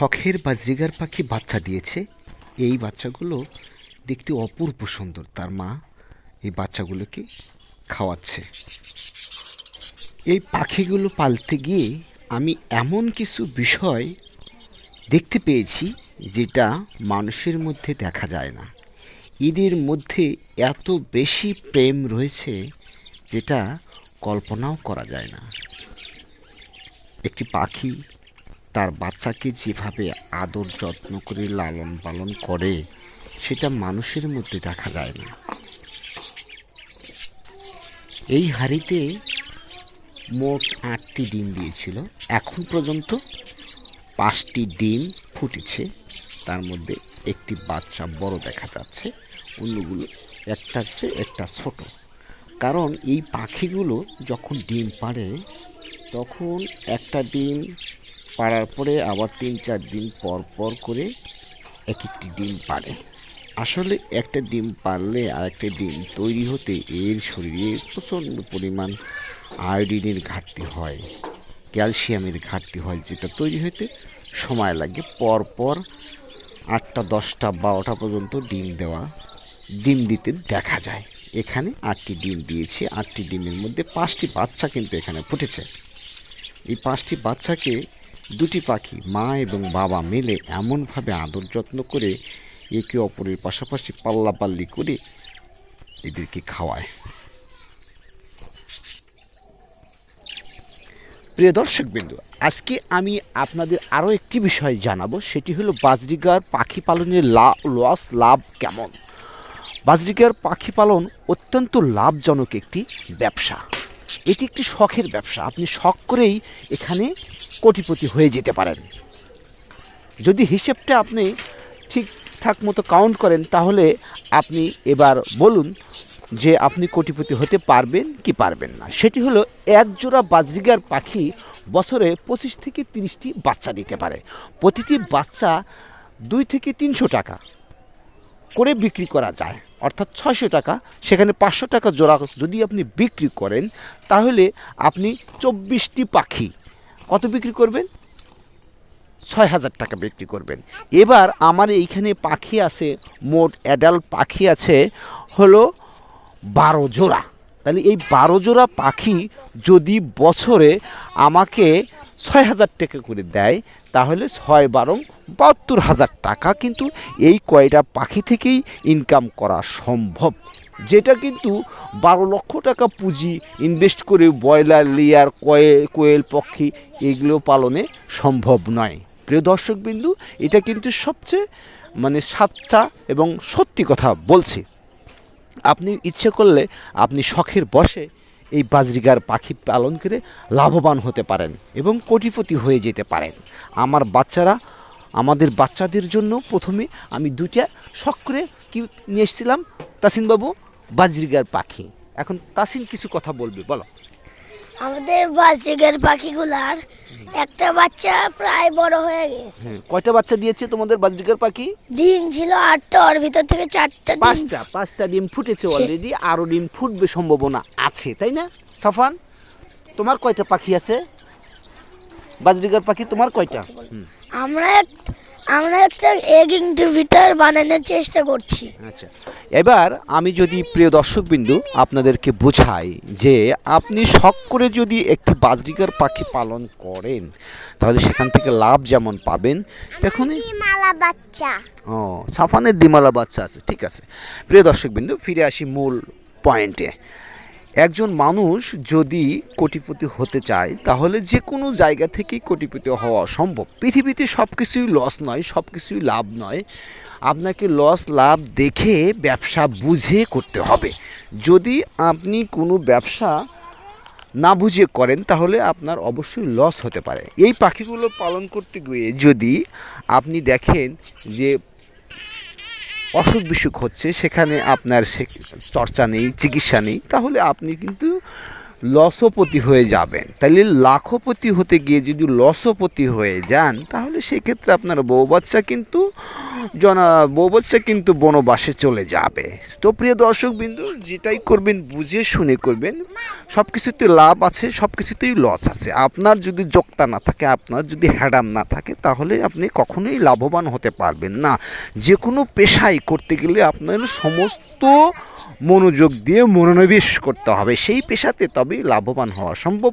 শখের বাজরিগার পাখি বাচ্চা দিয়েছে। এই বাচ্চাগুলো দেখতে অপূর্ব সুন্দর, তার মা এই বাচ্চাগুলোকে খাওয়াচ্ছে। এই পাখিগুলো পালতে গিয়ে আমি এমন কিছু বিষয় দেখতে পেয়েছি, যেটা মানুষের মধ্যে দেখা যায় না। এদের মধ্যে এত বেশি প্রেম রয়েছে, যেটা কল্পনাও করা যায় না। একটি পাখি তার বাচ্চাকে যেভাবে আদর যত্ন করে লালন পালন করে, সেটা মানুষের মধ্যে দেখা যায় না। এই হাড়িতে মোট আটটি ডিম দিয়েছিল। এখন পর্যন্ত পাঁচটি ডিম ফুটেছে। তার মধ্যে একটি বাচ্চা বড় দেখা যাচ্ছে, অন্যগুলো একটা চেয়ে একটা ছোট। কারণ এই পাখিগুলো যখন ডিম পাড়ে, তখন একটা ডিম পাড়ার পরে আবার তিন চার দিন পর পর করে এক একটি ডিম পাড়ে। আসলে একটা ডিম পারলে আর একটা ডিম তৈরি হতে এর শরীরে প্রচণ্ড পরিমাণ আয়োডিনের ঘাটতি হয়, ক্যালসিয়ামের ঘাটতি হয় যেটা তৈরি হতে সময় লাগে। পর পর আটটা, দশটা, বারোটা পর্যন্ত ডিম দেওয়া, ডিম দিতে দেখা যায়। এখানে আটটি ডিম দিয়েছে। আটটি ডিমের মধ্যে পাঁচটি বাচ্চা কিন্তু এখানে ফুটেছে। এই পাঁচটি বাচ্চাকে দুটি পাখি, মা এবং বাবা মিলে এমনভাবে আদর যত্ন করে একে অপরের পাশাপাশি পাল্লাপাল্লি করে এদেরকে খাওয়ায়। প্রিয় দর্শক বিন্দু, আজকে আমি আপনাদের আরও একটি বিষয় জানাব, সেটি হলো বাজরিগার পাখি পালনের লস লাভ কেমন? বাজরিগার পাখি পালন অত্যন্ত লাভজনক একটি ব্যবসা। এটি একটি শখের ব্যবসা। আপনি শখ করেই এখানে কোটিপতি হয়ে যেতে পারেন। যদি হিসেবটা আপনি ঠিকঠাক মতো কাউন্ট করেন, তাহলে আপনি এবার বলুন যে আপনি কোটিপতি হতে পারবেন কি পারবেন না। সেটি হলো এক জোড়া বাজরিগার পাখি বছরে পঁচিশ থেকে তিরিশটি বাচ্চা দিতে পারে। প্রতিটি বাচ্চা দুই থেকে তিনশো টাকা। করে বিক্রি করা যায়। অর্থাৎ ছয়শো টাকা, সেখানে পাঁচশো টাকা জোড়া যদি আপনি বিক্রি করেন, তাহলে আপনি চব্বিশটি পাখি কত বিক্রি করবেন? ছয় হাজার টাকা বিক্রি করবেন। এবার আমার এইখানে পাখি আছে, মোট অ্যাডাল্ট পাখি আছে, হলো বারো জোড়া। তাহলে এই বারো জোড়া পাখি যদি বছরে আমাকে ছয় হাজার টাকা করে দেয়, তাহলে ছয় বারং বাহাত্তর হাজার টাকা কিন্তু এই কয়টা পাখি থেকেই ইনকাম করা সম্ভব। যেটা কিন্তু বারো লক্ষ টাকা পুঁজি ইনভেস্ট করে ব্রয়লার, লেয়ার, কয়ে, কোয়েল, পক্ষী, এগুলো পালনে সম্ভব নয়। প্রিয় দর্শকবিন্দু, এটা কিন্তু সবচেয়ে মানে সাচ্চা এবং সত্যি কথা বলছি। আপনি ইচ্ছে করলে আপনি শখের বসে এই বাজরিগার পাখি পালন করে লাভবান হতে পারেন এবং কোটিপতি হয়ে যেতে পারেন। আমার বাচ্চারা, আমাদের বাচ্চাদের জন্য প্রথমে আমি দুটা শখ করে কি নিয়ে এসেছিলাম? তাসিনবাবু, বাজরিগার পাখি। এখন তাসিন কিছু কথা বলবে, বলো। আমাদের বাজরিগার পাখিগুলার একটা বাচ্চা প্রায় বড় হয়ে গেছে। কয়টা বাচ্চা দিয়েছে তোমাদের বাজরিগার পাখি? ডিম ছিল আটটা ওর ভিতর থেকে চারটা পাঁচটা পাঁচটা ডিম ফুটেছে অলরেডি আরও ডিম ফুটবে সম্ভাবনা আছে তাই না? সাফান তোমার কয়টা পাখি আছে? বাজরিগার পাখি তোমার কয়টা? আমরা আমরা একটা এগ ইনকিউবেটর বানানোর চেষ্টা করছি। আচ্ছা এবার আমি যদি প্রিয় দর্শকবিন্দু আপনাদেরকে বোঝাই যে আপনি শখ করে যদি একটি বাজরিগার পাখি পালন করেন তাহলে সেখান থেকে লাভ যেমন পাবেন তেমনই মালা বাচ্চা। ও সাফানের ডিমালা বাচ্চা আছে ঠিক আছে। প্রিয় দর্শকবিন্দু ফিরে আসি মূল পয়েন্টে একজন মানুষ যদি কোটিপতি হতে চায়, তাহলে যে কোনো জায়গা থেকেই কোটিপতি হওয়া সম্ভব পৃথিবীতে সব কিছুই লস নয় সব কিছুই লাভ নয়। আপনাকে লস লাভ দেখে ব্যবসা বুঝে করতে হবে। যদি আপনি কোনো ব্যবসা না বুঝে করেন, তাহলে আপনার অবশ্যই লস হতে পারে। এই পাখিগুলো পালন করতে গিয়ে যদি আপনি দেখেন যে অসুখ বিসুখ হচ্ছে, সেখানে আপনার চর্চা নেই, চিকিৎসা নেই, তাহলে আপনি কিন্তু লসপতি হয়ে যাবেন। তাহলে লাখপতি হতে গিয়ে যদি লসপতি হয়ে যান, তাহলে সেক্ষেত্রে আপনার বউ বাচ্চা কিন্তু জনা, বউ বাচ্চা কিন্তু বনবাসে চলে যাবে। তো প্রিয় দর্শক বিন্দু যেটাই করবেন, বুঝে শুনে করবেন। সব কিছুতে লাভ আছে সব কিছুতেই লস আছে। আপনার যদি যোগতা না থাকে, আপনার যদি হ্যাডাম না থাকে, তাহলে আপনি কখনোই লাভবান হতে পারবেন না। যে কোনো পেশাই করতে গেলে আপনার সমস্ত মনোযোগ দিয়ে মনোনিবেশ করতে হবে। সেই পেশাতে তবেই লাভবান হওয়া সম্ভব।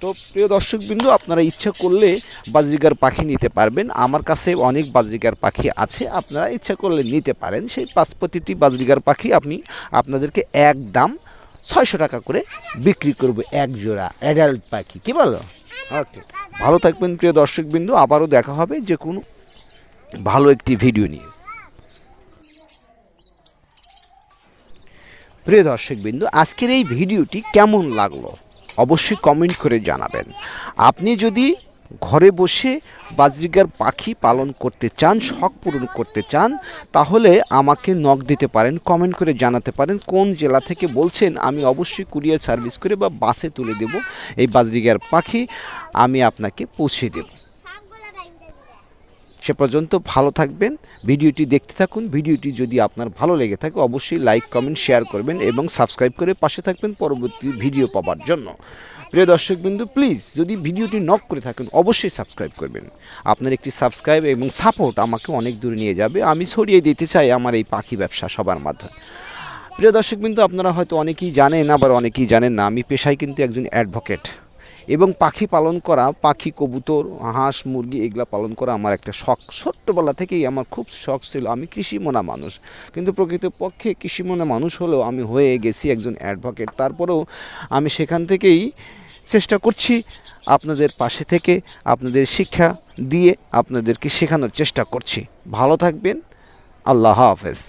তো প্রিয় দর্শকবিন্দু, আপনারা ইচ্ছা করলে বাজরিকার পাখি নিতে পারবেন। আমার কাছে অনেক বাজরিকার পাখি আছে, আপনারা ইচ্ছা করলে নিতে পারেন। সেই পাঁচ প্রতিটি বাজরিগার পাখি আপনি আপনাদেরকে এক দাম ছয়শো টাকা করে বিক্রি করব এক জোড়া অ্যাডাল্ট পাখি, কি বলো? ওকে, ভালো থাকবেন প্রিয় দর্শকবিন্দু, আবারও দেখা হবে যে কোনো ভালো একটি ভিডিও নিয়ে। প্রিয় দর্শকবিন্দু, আজকের এই ভিডিওটি কেমন লাগল? অবশ্যই কমেন্ট করে জানাবেন। আপনি যদি ঘরে বসে বাজরিগার পাখি পালন করতে চান, শখ পূরণ করতে চান, তাহলে আমাকে নক দিতে পারেন কমেন্ট করে জানাতে পারেন, কোন জেলা থেকে বলছেন আমি অবশ্যই কুরিয়ার সার্ভিস করে বা বাসে তুলে দেব এই বাজরিগার পাখি, আমি আপনাকে পৌঁছে দেব। সে পর্যন্ত ভালো থাকবেন, ভিডিওটি দেখতে থাকুন, ভিডিওটি যদি আপনার ভালো লেগে থাকে অবশ্যই লাইক কমেন্ট শেয়ার করবেন এবং সাবস্ক্রাইব করে পাশে থাকবেন পরবর্তী ভিডিও পাওয়ার জন্য। প্রিয় দর্শকবিন্দু প্লিজ যদি ভিডিওটি নক করে থাকেন, অবশ্যই সাবস্ক্রাইব করবেন। আপনার একটি সাবস্ক্রাইব এবং সাপোর্ট আমাকে অনেক দূরে নিয়ে যাবে। আমি ছড়িয়ে দিতে চাই আমার এই পাখি ব্যবসা সবার মাধ্যমে। প্রিয় দর্শকবিন্দু, আপনারা হয়তো অনেকেই জানেন, আবার অনেকেই জানেন না, আমি পেশায় কিন্তু একজন অ্যাডভোকেট এবং পাখি পালন করা, পাখি, কবুতর, হাঁস, মুরগি এগুলা পালন করা আমার একটা শখ। ছোট্টবেলা থেকেই আমার খুব শখ ছিল, আমি কৃষিমনা মানুষ। কিন্তু প্রকৃতপক্ষে কৃষিমনা মানুষ হলেও আমি হয়ে গেছি একজন অ্যাডভোকেট তারপরেও আমি সেখান থেকেই চেষ্টা করছি আপনাদের পাশে থেকে আপনাদের শিক্ষা দিয়ে আপনাদেরকে শেখানোর চেষ্টা করছি। ভালো থাকবেন, আল্লাহ হাফেজ।